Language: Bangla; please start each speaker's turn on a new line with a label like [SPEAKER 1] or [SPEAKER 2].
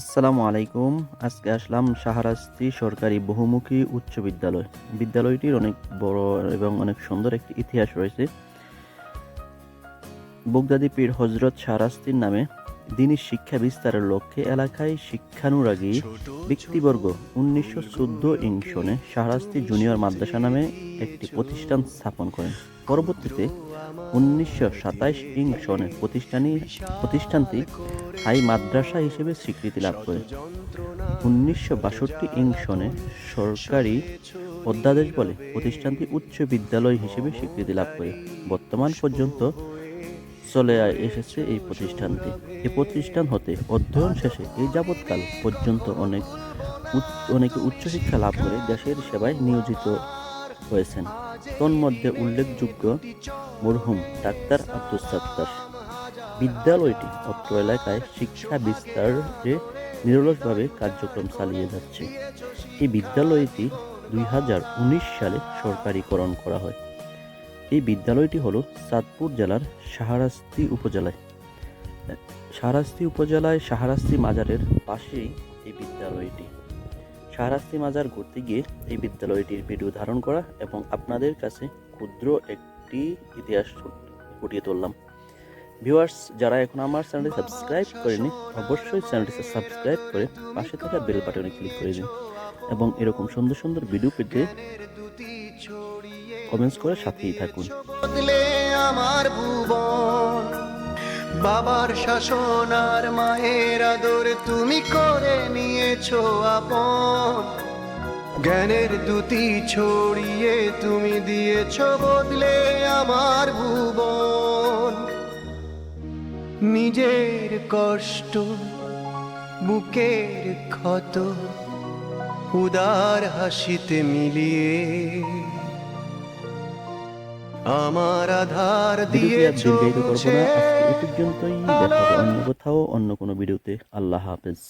[SPEAKER 1] আসসালামু আলাইকুম। আজকে আসলাম শাহরাস্তি সরকারি বহুমুখী উচ্চ বিদ্যালয়। বিদ্যালয়টির অনেক বড় এবং অনেক সুন্দর একটি ইতিহাস রয়েছে। বগদাদি পীর হজরত শাহরাস্তির নামে দিনী শিক্ষা বিস্তারের লক্ষ্যে এলাকায় শিক্ষানুরাগী ব্যক্তিবর্গ উনিশশো চোদ্দ ইং সনে শাহরাস্তি জুনিয়র মাদ্রাসা নামে একটি প্রতিষ্ঠান স্থাপন করেন। পরবর্তীতে উনিশশো সাতাইশ ইং সনে প্রতিষ্ঠানী প্রতিষ্ঠানটি হাই মাদ্রাসা হিসেবে স্বীকৃতি লাভ করে। উনিশশো বাষট্টি ইং সনে সরকারি অধ্যাদেশ বলে প্রতিষ্ঠানটি উচ্চ বিদ্যালয় হিসেবে স্বীকৃতি লাভ করে। বর্তমান পর্যন্ত চলে এসেছে এই প্রতিষ্ঠানটি। এই প্রতিষ্ঠান হতে অধ্যয়ন শেষে এই যাবৎকাল পর্যন্ত অনেক অনেকে উচ্চশিক্ষা লাভ করে দেশের সেবায় নিয়োজিত হয়েছেন। তন্মধ্যে উল্লেখযোগ্য মরহুম ডাক্তার আব্দুল সাত্তার। বিদ্যালয়টি অত্র এলাকায় শিক্ষা বিস্তারে নিরলসভাবে কার্যক্রম চালিয়ে যাচ্ছে। এই বিদ্যালয়টি দুই হাজার উনিশ সালে সরকারিকরণ করা হয়। এই বিদ্যালয়টি হলো চাঁদপুর জেলার শাহরাস্তি উপজেলায়। শাহরাস্তি উপজেলায় শাহরাস্তি মাজারের পাশেই এই বিদ্যালয়টি। শাহরাস্তি মাজার ঘুরতে গিয়ে এই বিদ্যালয়টির ভিডিও ধারণ করা এবং আপনাদের কাছে ক্ষুদ্র একটি ইতিহাস ফুটিয়ে তুললাম। ভিউয়ার্স যারা এখন আমার চ্যানেলটি সাবস্ক্রাইব করেনি অবশ্যই চ্যানেলটি সাবস্ক্রাইব করে পাশে থাকা বেল বাটনে ক্লিক করে দিন এবং এরকম সুন্দর সুন্দর ভিডিও পেতে কমেন্টস করে সাথেই থাকুন।
[SPEAKER 2] আমার ভুবন বাবার শাসন আর মায়ের আদর তুমি করে নিয়েছো আপন। জ্ঞানের দুটি ছড়িয়ে তুমি দিয়েছ বদলে আমার ভুবন। নিজের কষ্ট, বুকের ক্ষত, উদার হাসিতে মিলিয়ে আমার আধার দিয়ে
[SPEAKER 1] দীর্ঘায়িত করব না আজকে এই পর্যন্তই। দেখা হবে অন্য কোথাও অন্য কোনো ভিডিওতে। আল্লাহ হাফেজ।